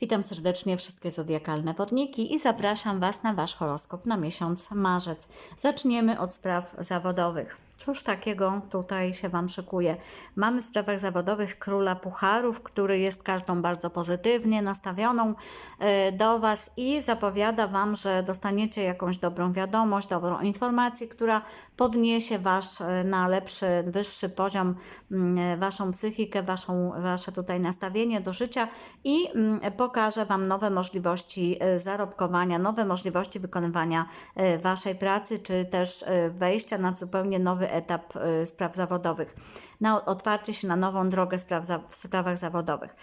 Witam serdecznie wszystkie zodiakalne wodniki i zapraszam Was na Wasz horoskop na miesiąc marzec. Zaczniemy od spraw zawodowych. Cóż takiego tutaj się Wam szykuje? Mamy w sprawach zawodowych króla pucharów, który jest kartą bardzo pozytywnie nastawioną e, do Was i zapowiada Wam, że dostaniecie jakąś dobrą wiadomość, dobrą informację, która podniesie Was e, na lepszy, wyższy poziom, mm, e, Waszą psychikę, waszą, Wasze tutaj nastawienie do życia i mm, pokaże Wam nowe możliwości zarobkowania, nowe możliwości wykonywania Waszej pracy, czy też wejścia na zupełnie nowy etap e, spraw zawodowych, na otwarcie się na nową drogę spraw w sprawach zawodowych. E,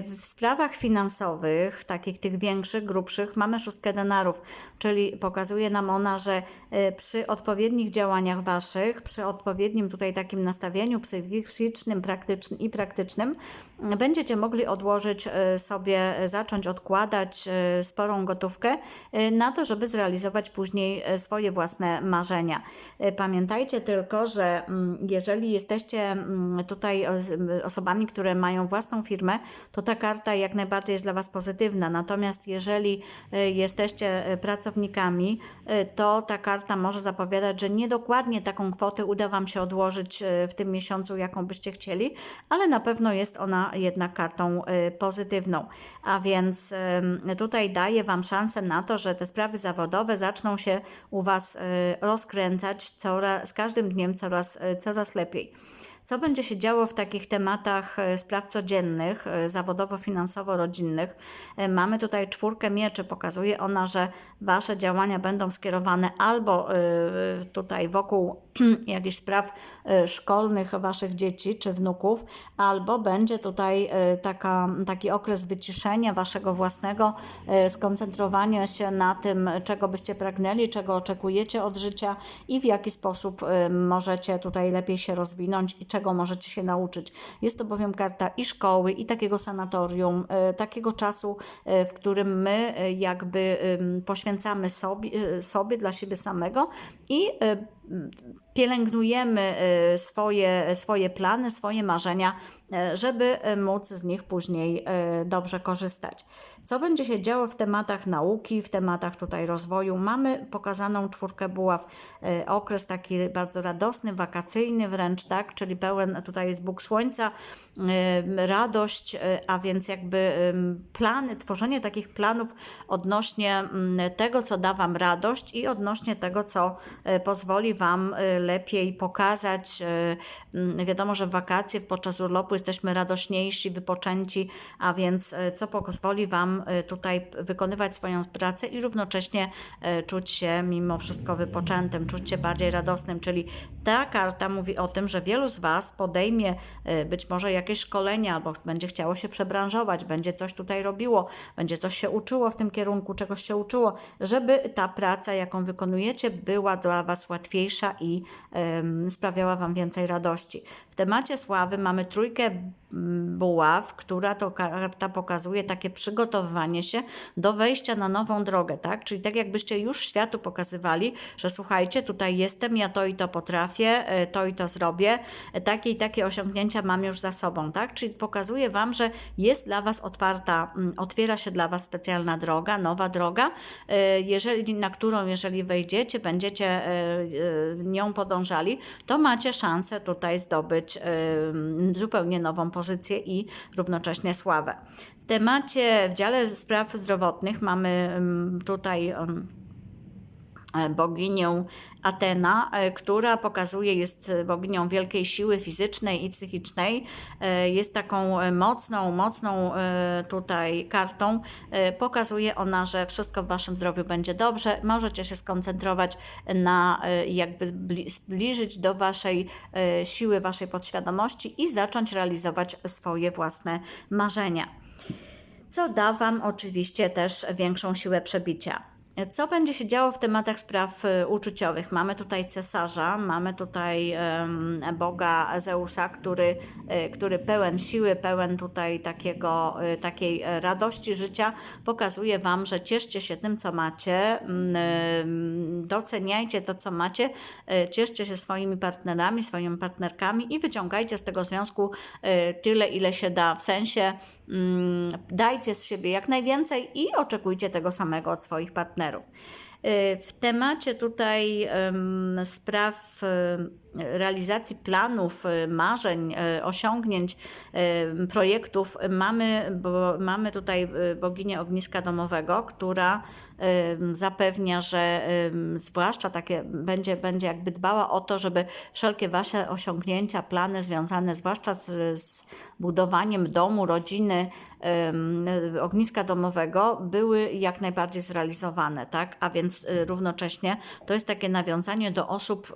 W sprawach finansowych, takich tych większych, grubszych, mamy szóstkę denarów, czyli pokazuje nam ona, że e, przy odpowiednich działaniach Waszych, przy odpowiednim tutaj takim nastawieniu psychicznym, praktycznym i praktycznym, będziecie mogli odłożyć sobie, zacząć odkładać sporą gotówkę na to, żeby zrealizować później swoje własne marzenia. E, Pamiętajcie tylko, że mm, jeżeli jesteście mm, tutaj osobami, które mają własną firmę, to ta karta jak najbardziej jest dla Was pozytywna. Natomiast jeżeli e, jesteście e, pracownikami, e, to ta karta może zapowiadać, że niedokładnie taką kwotę uda Wam się odłożyć w tym miesiącu, jaką byście chcieli, ale na pewno jest ona jednak kartą pozytywną. A więc tutaj daje Wam szansę na to, że te sprawy zawodowe zaczną się u Was rozkręcać coraz, z każdym dniem coraz, e, coraz lepiej. Co będzie się działo w takich tematach e, spraw codziennych, e, zawodowo-finansowo-rodzinnych? Mamy tutaj czwórkę mieczy. Pokazuje ona, że Wasze działania będą skierowane albo tutaj wokół jakichś spraw e, szkolnych Waszych dzieci czy wnuków, albo będzie tutaj e, taka, taki okres wyciszenia Waszego własnego, e, skoncentrowania się na tym, czego byście pragnęli, czego oczekujecie od życia i w jaki sposób możecie tutaj lepiej się rozwinąć i czego możecie się nauczyć. Jest to bowiem karta i szkoły, i takiego sanatorium, takiego czasu, w którym my jakby poświęcamy sobie, sobie dla siebie samego i pielęgnujemy e, swoje, swoje plany, swoje marzenia, e, żeby e, móc z nich później dobrze korzystać. Co będzie się działo w tematach nauki, w tematach tutaj rozwoju? Mamy pokazaną czwórkę buław, okres taki bardzo radosny, wakacyjny wręcz, tak? Czyli pełen tutaj jest Bóg Słońca, radość, a więc jakby plany, tworzenie takich planów odnośnie mm, tego, co da Wam radość i odnośnie tego, co e, Wam e, lepiej pokazać. e, mm, Wiadomo, że w wakacje, podczas urlopu jesteśmy radośniejsi, wypoczęci, a więc e, co pozwoli Wam tutaj wykonywać swoją pracę i równocześnie czuć się mimo wszystko wypoczętym, czuć się bardziej radosnym, czyli ta karta mówi o tym, że wielu z Was podejmie e, być może jakieś szkolenia albo będzie chciało się przebranżować, będzie coś tutaj robiło, będzie coś się uczyło w tym kierunku, czegoś się uczyło, żeby ta praca, jaką wykonujecie, była dla Was łatwiejsza i em, sprawiała Wam więcej radości. W temacie sławy mamy trójkę mm, buław, która to karta pokazuje takie przygotowywanie się do wejścia na nową drogę, tak? Czyli tak jakbyście już światu pokazywali, że słuchajcie, tutaj jestem, ja to i to potrafię, e, to i to zrobię, e, takie i takie osiągnięcia mam już za sobą, tak? Czyli pokazuje Wam, że jest dla Was otwarta, mm, otwiera się dla Was specjalna droga, nowa droga, e, jeżeli, na którą jeżeli wejdziecie, będziecie nią podążali, to macie szansę tutaj zdobyć zupełnie nową pozycję i równocześnie sławę. W temacie, w dziale spraw zdrowotnych mamy tutaj e, boginię Atena, e, która pokazuje, jest e, boginią wielkiej siły fizycznej i psychicznej. Jest taką mocną, mocną tutaj kartą. Pokazuje ona, że wszystko w Waszym zdrowiu będzie dobrze. Możecie się skoncentrować na jakby bli- zbliżyć do Waszej siły, Waszej podświadomości i zacząć realizować swoje własne marzenia co da Wam oczywiście też większą siłę przebicia. Co będzie się działo w tematach spraw y, uczuciowych? Mamy tutaj cesarza, mamy tutaj Boga Zeusa, który, y, który pełen siły, pełen tutaj takiego, y, takiej e, radości życia, pokazuje Wam, że cieszcie się tym, co macie, mm, doceniajcie to, co macie, y, cieszcie się swoimi partnerami, swoimi partnerkami i wyciągajcie z tego związku y, tyle, ile się da, w sensie mm, dajcie z siebie jak najwięcej i oczekujcie tego samego od swoich partnerów. claro. W temacie tutaj spraw em, realizacji planów, y, marzeń, y, osiągnięć, projektów mamy, bo, mamy tutaj y, boginię ogniska domowego, która zapewnia, że zwłaszcza takie będzie, będzie jakby dbała o to, żeby wszelkie wasze osiągnięcia, plany związane zwłaszcza z, z budowaniem domu, rodziny, ogniska domowego były jak najbardziej zrealizowane, tak? A więc y, równocześnie to jest takie nawiązanie do osób,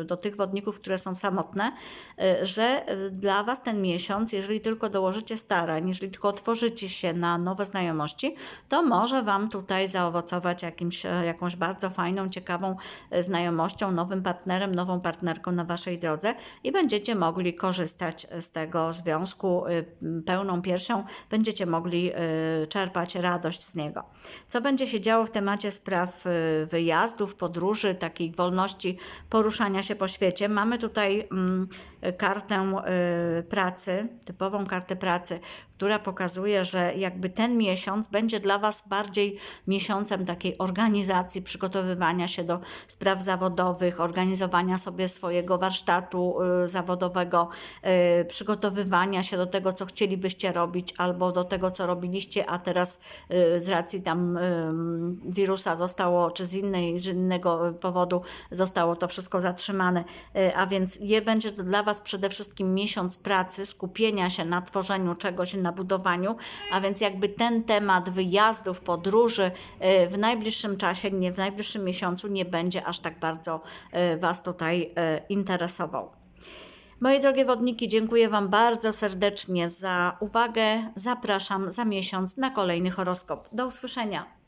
y, do tych wodników, które są samotne, y, że dla Was ten miesiąc, jeżeli tylko dołożycie starań, jeżeli tylko otworzycie się na nowe znajomości, to może Wam tutaj zaowocować jakimś, e, jakąś bardzo fajną, ciekawą e, znajomością, nowym partnerem, nową partnerką na Waszej drodze i będziecie mogli korzystać z tego związku pełną piersią, będziecie mogli czerpać radość z niego. Co będzie się działo w temacie spraw wyjazdów, podróży, takiej wolności poruszania się po świecie? Mamy tutaj mm, kartę y, pracy, typową kartę pracy, która pokazuje, że jakby ten miesiąc będzie dla Was bardziej miesiącem takiej organizacji, przygotowywania się do spraw zawodowych, organizowania sobie swojego warsztatu y, zawodowego, y, przygotowywania się do tego, co chcielibyście robić, albo do tego, co robiliście, a teraz y, z racji tam wirusa zostało, czy z, innej, z innego powodu zostało to wszystko zatrzymane. A więc je będzie to dla Was przede wszystkim miesiąc pracy, skupienia się na tworzeniu czegoś, na budowaniu, a więc jakby ten temat wyjazdów, podróży y, w najbliższym czasie, nie w najbliższym miesiącu nie będzie aż tak bardzo y, Was tutaj y, interesował. Moje drogie wodniki, dziękuję Wam bardzo serdecznie za uwagę. Zapraszam za miesiąc na kolejny horoskop. Do usłyszenia.